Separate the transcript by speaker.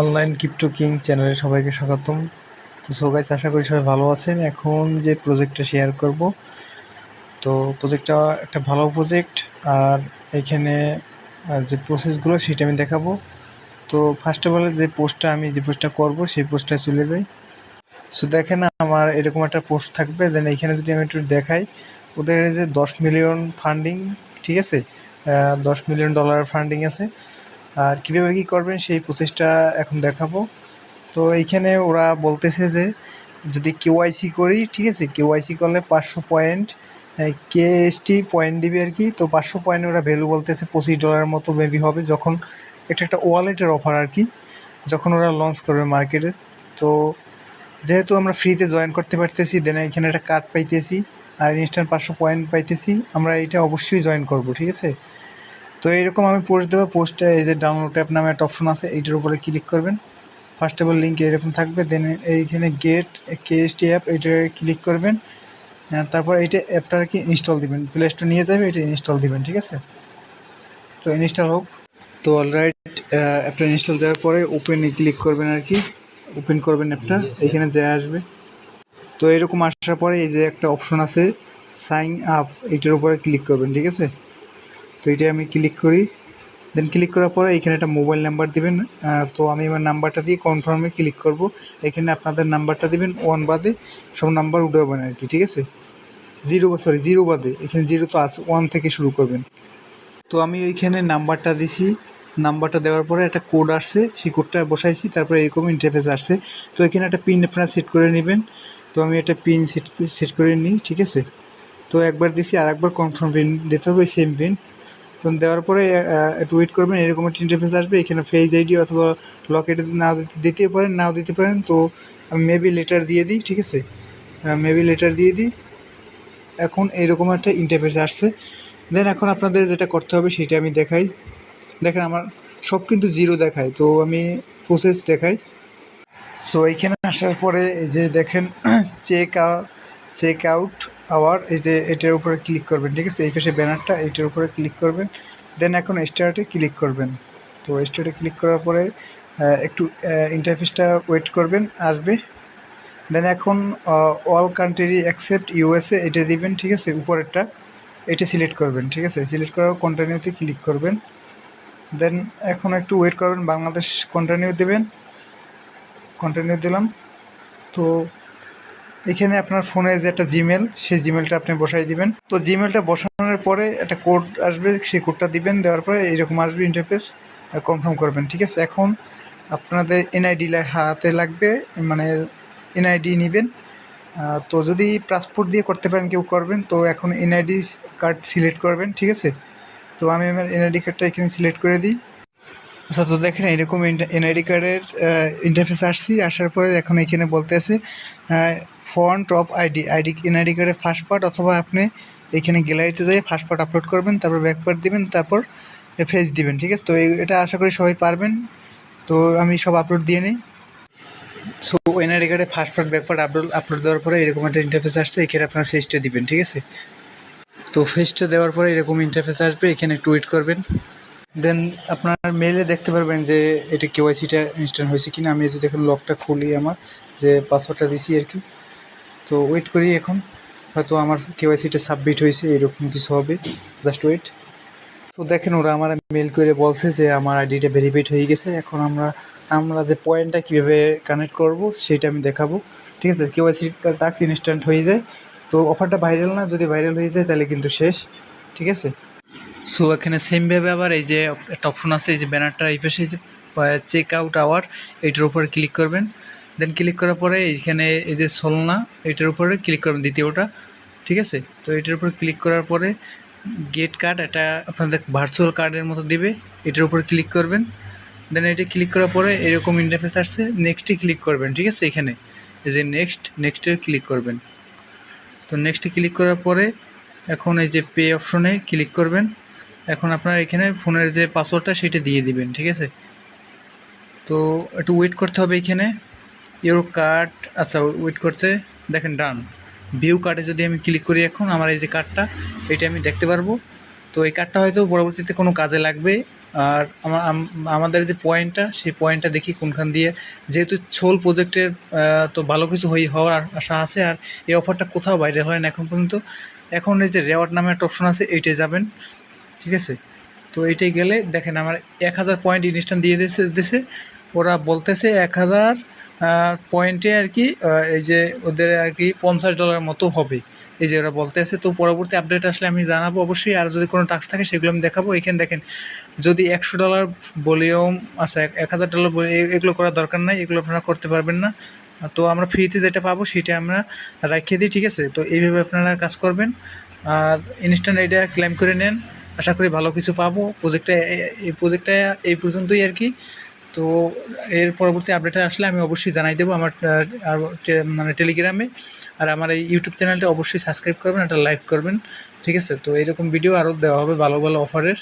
Speaker 1: Online crypto king চ্যানেলে সবাইকে স্বাগতম। তো সো গাইস আশা করি সবাই ভালো আছেন। এখন যে প্রজেক্টটা শেয়ার করব, তো প্রজেক্টটা একটা ভালো প্রজেক্ট আর এখানে যে প্রসেসগুলো সেটা আমি দেখাবো। তো ফার্স্ট অফ অল যে পোস্টটা আমি, যে পোস্টটা করব, সেই পোস্টটা চলে যাই। সো দেখেন আমার এরকম একটা পোস্ট থাকবে। দেন এখানে যদি আমি একটু দেখাই, ওদের যে দশ মিলিয়ন ফান্ডিং ঠিক আছে? দশ মিলিয়ন ডলার ফান্ডিং আছে। আর কীভাবে কী করবেন সেই প্রসেসটা এখন দেখাবো। তো এইখানে ওরা বলতেছে যে, যদি কেওয়াইসি করি, ঠিক আছে? কেওয়াইসি করলে পাঁচশো পয়েন্ট কেএসটি পয়েন্ট দিবে আর কি। তো পাঁচশো পয়েন্ট ওরা ভ্যালু বলতেছে পঁচিশ ডলারের মতো মেবি হবে যখন এটা একটা ওয়ালেটের অফার আর কি, যখন ওরা লঞ্চ করবে মার্কেটে। তো যেহেতু আমরা ফ্রিতে জয়েন করতে পারতেছি দেন এখানে একটা কার্ড পাইতেছি, আর ইনস্ট্যান্ট পাঁচশো পয়েন্ট পাইতেছি, আমরা এটা অবশ্যই জয়েন করব, ঠিক আছে? তো এইরকম আমি পোস্ট দেবো পোস্টে এই যে ডাউনলোড অ্যাপ নামে একটা অপশন আছে, এইটার উপরে ক্লিক করবেন। ফার্স্ট অফ অল লিঙ্ক এরকম থাকবে দেন এইখানে গেট কেএসটি অ্যাপ এটা ক্লিক করবেন। তারপর এইটা অ্যাপটা কি ইনস্টল দিবেন। প্লে স্টোর নিয়ে যাবে এটা ইনস্টল দিবেন, ঠিক আছে? তো ইনস্টল হোক। তো অলরাইট অ্যাপটা ইনস্টল দেওয়ার পরে ওপেনে ক্লিক করবেন আর কি। ওপেন করবেন অ্যাপটা এখানে যা আসবে। তো এরকম আসার পরে এই যে একটা অপশন আছে সাইন আপ এইটার উপরে ক্লিক করবেন, ঠিক আছে? তো এটা আমি ক্লিক করি। দেন ক্লিক করার পরে এখানে একটা মোবাইল নাম্বার দিবেন তো আমি আমার নাম্বারটা দিয়ে কনফার্মে ক্লিক করব। এখানে আপনাদের নাম্বারটা দিবেন ওয়ান বাদে, সব নাম্বার উঠাবেন আর কি ঠিক আছে? জিরো সরি জিরো বাদে, এখানে জিরো তো আছে ওয়ান থেকে শুরু করবেন। তো আমি ওইখানে নাম্বারটা দিছি নাম্বারটা দেওয়ার পরে একটা কোড আসছে, সেই কোডটা বসাইছি, তারপরে এরকম ইন্টারফেস আসছে। তো এখানে একটা পিন আপনারা সেট করে নেবেন, তো আমি একটা পিন সেট সেট করে নিই, ঠিক আছে? তো একবার দিছি আর একবার কনফার্ম পিন দিতে হবে সেম পিন তো দেওয়ার পরে একটু ওয়েট করবেন, এরকম একটা ইন্টারফেস আসবে। এখানে ফেস আইডি অথবা লকেট নাও দিতে পারেন, নাও দিতে পারেন। তো আমি মেবি লেটার দিয়ে দিই, ঠিক আছে? মেবি লেটার দিয়ে দিই। এখন এইরকম একটা ইন্টারফেস আসছে। দেন এখন আপনাদের যেটা করতে হবে, সেটা আমি দেখাই। দেখেন আমার সব কিন্তু জিরো দেখায়, তো আমি প্রসেস দেখাই। সো এইখানে আসার পরে এই যে দেখেন চেক চেক আউট আওয়ার, এই যে এটার উপরে ক্লিক করবেন, ঠিক আছে? এই পাশে ব্যানারটা, এইটার উপরে ক্লিক করবেন দেন এখন স্টার্টে ক্লিক করবেন। তো স্টার্টে ক্লিক করার পরে একটু ইন্টারফেসটা ওয়েট করবেন, আসবে। দেন এখন অল কান্ট্রি অ্যাকসেপ্ট ইউএসএ এটা দিবেন, ঠিক আছে? উপরেরটা, এটা সিলেক্ট করবেন, ঠিক আছে? সিলেক্ট করার কন্টিনিউতে ক্লিক করবেন। দেন এখন একটু ওয়েট করবেন, বাংলাদেশ কন্টিনিউ দেবেন। কন্টিনিউ দিলাম। তো এখানে আপনার ফোনে যে একটা জিমেল সেই জিমেলটা আপনি বসাই দিবেন। তো জিমেলটা বসানোর পরে একটা কোড আসবে, সেই কোডটা দিবেন, দেওয়ার পরে এইরকম আসবে ইন্টারফেস কনফার্ম করবেন, ঠিক আছে? এখন আপনাদের এনআইডি হাতে লাগবে মানে এনআইডি নেবেন। তো যদি পাসপোর্ট দিয়ে করতে পারেন, কেউ করবেন, তো এখন এনআইডি কার্ড সিলেক্ট করবেন, ঠিক আছে? তো আমি আমার এনআইডি কার্ডটা এখানে সিলেক্ট করে দিই। আচ্ছা তো দেখেন, এরকম এনআইডি কার্ডের ইন্টারফেস আসছি, আসার পরে এখন এখানে বলতেছে front of ID ID NID কার্ডের ফার্স্ট পার্ট অথবা আপনি এখানে গ্যালারিতে যাই ফার্স্ট পার্ট আপলোড করবেন, তারপর ব্যাক পার্ট দিবেন, তারপর ফেস দিবেন, ঠিক আছে? তো এটা আশা করি সবাই পারবেন। তো আমি সব আপলোড দিয়ে নিই। সো এনআইডি কার্ডে first part back part upload upload দেওয়ার পরে এরকম একটা ইন্টারফেস আসছে, এখানে আপনার ফেসটা দিবেন, ঠিক আছে? তো ফেসটা দেওয়ার পরে এরকম ইন্টারফেস আসবে, এখানে ওয়েট করবেন। দেন আপনার মেলে দেখতে পারবেন যে এটা কেওয়াইসিটা ইনস্ট্যান্ট হয়েছে কিনা। আমি যদি এখন লকটা খুলি আমার, যে পাসওয়ার্ডটা দিছি আর কি। তো ওয়েট করি এখন। হয়তো আমার কেওয়াইসিটা সাবমিট হয়েছে, এরকম কিছু হবে। জাস্ট ওয়েট তো দেখেন ওরা আমার মেল করে বলছে যে আমার আইডিটা ভেরিফাইড হয়ে গেছে। এখন আমরা আমরা যে পয়েন্টটা কীভাবে কানেক্ট করব, সেটা আমি দেখাবো। ঠিক আছে? কেওয়াইসি টাস্ক ইনস্ট্যান্ট হয়ে যায়। তো অফারটা ভাইরাল না, যদি ভাইরাল হয়ে যায় তাহলে কিন্তু শেষ। ঠিক আছে? সো এখানে সেমভাবে আবার এই যে একটা অপশন আছে, এই যে ব্যানারটা এই পাশে যে চেক আউট আওয়ার এইটার উপরে ক্লিক করবেন। দেন ক্লিক করার পরে এইখানে এই যে সলনা এটার উপরে ক্লিক করবেন দ্বিতীয়টা, ঠিক আছে? তো এটার উপরে ক্লিক করার পরে গেট কার্ড এটা আপনাদের ভার্চুয়াল কার্ডের মতো দিবে, এটার উপরে ক্লিক করবেন। দেন এটা ক্লিক করার পরে এরকম ইন্টারফেস আসছে নেক্সটে ক্লিক করবেন, ঠিক আছে? এখানে এই যে নেক্সট নেক্সটে ক্লিক করবেন। তো নেক্সটে ক্লিক করার পরে এখন এই যে পে অপশনে ক্লিক করবেন। এখন আপনার এখানে ফোনের যে পাসওয়ার্ডটা সেটা দিয়ে দিবেন, ঠিক আছে? তো একটু ওয়েট করতে হবে এখানে। ইউর কার্ড আচ্ছা ওয়েট করছে। দেখেন ডান ভিউ কার্ডে যদি আমি ক্লিক করি এখন, আমার এই যে কার্ডটা এটা আমি দেখতে পারব। তো এই কার্ডটা হয়তো পরবর্তীতে কোনো কাজে লাগবে। আর আমাদের যে পয়েন্টটা সেই পয়েন্টটা দেখি কোনখান দিয়ে। যেহেতু ছোল প্রজেক্টের তো ভালো কিছু হই, হওয়ার আশা আছে। আর এই অফারটা কোথাও বাইরে হয় না এখন পর্যন্ত। এখন এই যে রেওয়ার্ড নামে একটা অপশন আছে এইটাই যাবেন। ঠিক আছে? তো এইটাই গেলে দেখেন আমার এক হাজার পয়েন্ট ইনস্ট্যান্ট দিয়ে দিয়েছে দিছে ওরা বলতেছে এক হাজার পয়েন্টে আর কি এই যে ওদের আর কি পঞ্চাশ ডলার মতো হবে। এই যে ওরা বলতেছে, তো পরবর্তী আপডেট আসলে আমি জানাব অবশ্যই। আর যদি কোনো টাস্ক থাকে সেগুলো আমি দেখাবো। এখানে দেখেন, যদি একশো ডলার ভলিউম আচ্ছা এক- হাজার ডলার এগুলো করার দরকার নাই, এগুলো আপনারা করতে পারবেন না। তো আমরা ফ্রিতে যেটা পাবো সেটা আমরা রাখিয়ে দিই, ঠিক আছে? তো এইভাবে আপনারা কাজ করবেন। আর ইনস্ট্যান্ট এটা ক্লেম করে নেন। আশা করি ভালো কিছু পাবো। প্রজেক্টটা এই প্রজেক্টটা এই পর্যন্তই আর কি। তো এর পরবর্তী আপডেট আসলে আমি অবশ্যই জানাই দেবো আমার, আর মানে টেলিগ্রামে আর আমার এই ইউটিউব চ্যানেলটা অবশ্যই সাবস্ক্রাইব করবেন একটা লাইক করবেন। ঠিক আছে? তো এরকম ভিডিও আরও দেওয়া হবে ভালো ভালো অফারের